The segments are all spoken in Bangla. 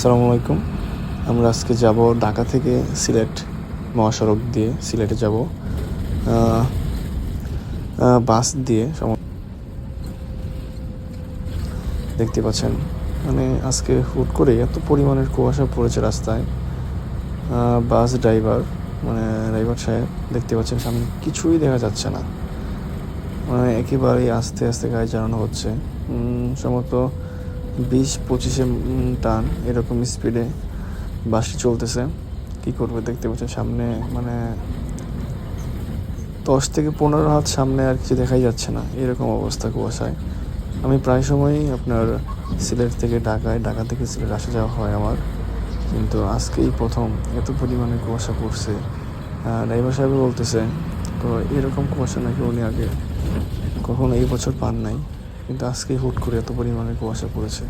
আসসালামু আলাইকুম। আমরা আজকে যাব ঢাকা থেকে সিলেট মহাসড়ক দিয়ে, সিলেটে যাব। বাস দিয়ে দেখতে পাচ্ছেন। মানে আজকে হুট করে এত পরিমাণের কুয়াশা পড়েছে রাস্তায়। বাস ড্রাইভার মানে ড্রাইভার সাহেব, দেখতে পাচ্ছেন সামনে কিছুই দেখা যাচ্ছে না। মানে একেবারেই আস্তে আস্তে গাড়ি চালানো হচ্ছে। সম্ভবত বিশ পঁচিশে টান এরকম স্পিডে বাসটি চলতেছে। কি করবে দেখতে পাচ্ছেন সামনে মানে দশ থেকে পনেরো হাত সামনে আর কিছু দেখাই যাচ্ছে না। এরকম অবস্থা কুয়াশায়। আমি প্রায় সময়ই আপনার সিলেট থেকে ঢাকায়, ঢাকা থেকে সিলেট আসা যাওয়া হয় আমার। কিন্তু আজকেই প্রথম এত পরিমাণে কুয়াশা পড়ছে। ড্রাইভার সাহেব বলতেছে তো এরকম কুয়াশা নাকি উনি আগে কখনো এই বছর পান নাই? কিন্তু আজকে হুট করে এত পরিমাণে কুয়াশা পড়েছে।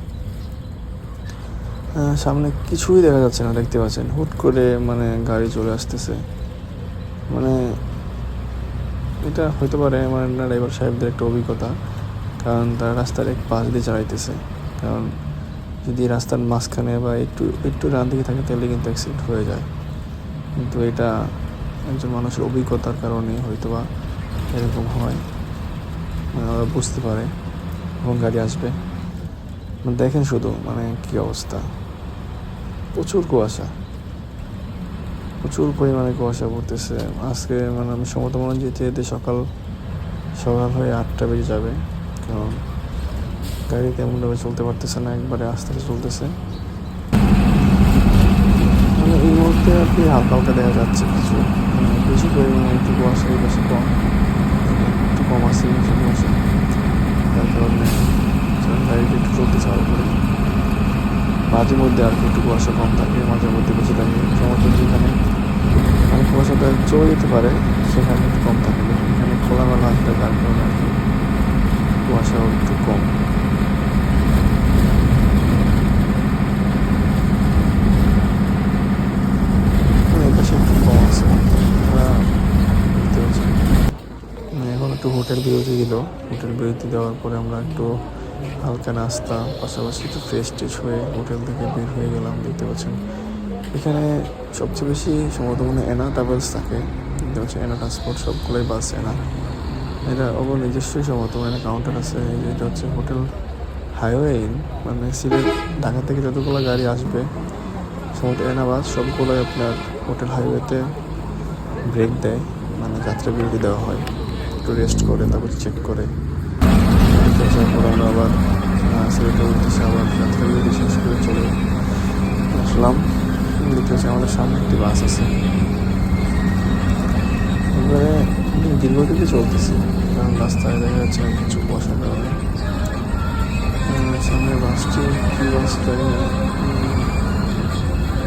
সামনে কিছুই দেখা যাচ্ছে না, দেখতে পাচ্ছেন। হুট করে মানে গাড়ি চলে আসতেছে। মানে এটা হইতে পারে মানে ড্রাইভার সাহেবদের একটা অভিজ্ঞতা। কারণ তারা রাস্তার এক পাশ দিয়ে চালাইতেছে। কারণ যদি রাস্তার মাঝখানে বা একটু একটু ডান দিকে থাকে, তাহলে কিন্তু অ্যাক্সিডেন্ট হয়ে যায়। কিন্তু এটা একজন মানুষের অভিজ্ঞতার কারণে হয়তো বা এরকম হয়। ওরা বুঝতে পারে। গাড়ি আসবে। মানে দেখেন শুধু মানে কি অবস্থা। প্রচুর কুয়াশা। প্রচুর পরিমাণে কুয়াশা পড়তেছে। আজকে মানে আমি সমত মনে যেতে যেতে সকাল সকাল হয়ে আটটা বেজে যাবে। কারণ গাড়ি তেমনভাবে চলতে পারতেছে না, একবারে আস্তে চলতেছে। মানে এই মুহূর্তে আর কি হালকা হালকা দেখা যাচ্ছে কিছু। মানে বেশি পরিমাণে একটু কুয়াশা পাশে কম। একটু কম এই কুয়াশা। যার কারণে গাড়িটা একটু চলতে চাওয়া করে। মাঝে মধ্যে আর কি একটু কুয়াশা কম থাকে মাঝে মধ্যে বেশি থাকে সমস্ত যেখানে মানে কুয়াশাটা চলে যেতে পারে, সেখানে একটু কম থাকে এখানে খোলামেলা একটা কারণে আর কি কুয়াশাও একটু কম মানে এই পাশে একটু কম আছে আমরা দেখতে পাচ্ছি মানে এখন একটু হোটেল বিরতি দিল। হোটেল বিরতি দেওয়ার পরে আমরা একটু হালকা নাস্তা, পাশাপাশি একটু ফ্রেশ ট্রেশ হয়ে হোটেল থেকে বের হয়ে গেলাম, দেখতে পাচ্ছেন। এখানে সবচেয়ে বেশি সম্ভবত মনে এনা ট্রাভেলস থাকে। দেখতে পাচ্ছেন এনা ট্রান্সপোর্ট সবগুলোই বাস এনা এটা ওপর নিজস্বই সম্ভবত মানে কাউন্টার আছে। এটা হচ্ছে হোটেল হাইওয়ে ইন মানে সিলেট, ঢাকা থেকে যতগুলো গাড়ি আসবে, সম্ভবত এনা বাস সবগুলোই আপনার হোটেল হাইওয়েতে ব্রেক দেয় মানে যাত্রা বিরতি দেওয়া হয়। একটু রেস্ট করে, তারপর চেক করে। তারপর আমরা আবার সিলেটের উদ্দেশ্যে আবার যাত্রা শেষ করে চলে আসলাম। দেখতে পাচ্ছি আমাদের সামনে একটি বাস আছে। এবারে দীর্ঘদিকে চলতেছে, কারণ রাস্তায় দেখা যাচ্ছে কিছু বসার কারণে। সামনে বাসটি, কি বাস জানি না।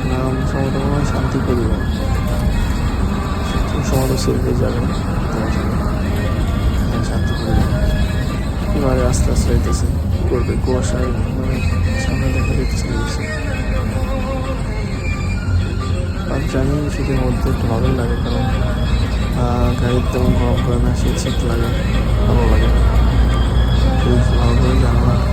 নাম সম্ভবত শান্তি পরিবার সম্ভবত সিলেটে যাবে এবারে আস্তে আস্তে হইতেছে। করবে, কুয়াশায় মানে সামনে দেখা না আর জানি শীতের মধ্যে একটু ভালোই লাগে, কারণ গাড়ির তেমন গরম করে না, শীত শীত লাগে, ভালো লাগে। ভালো করে আপনি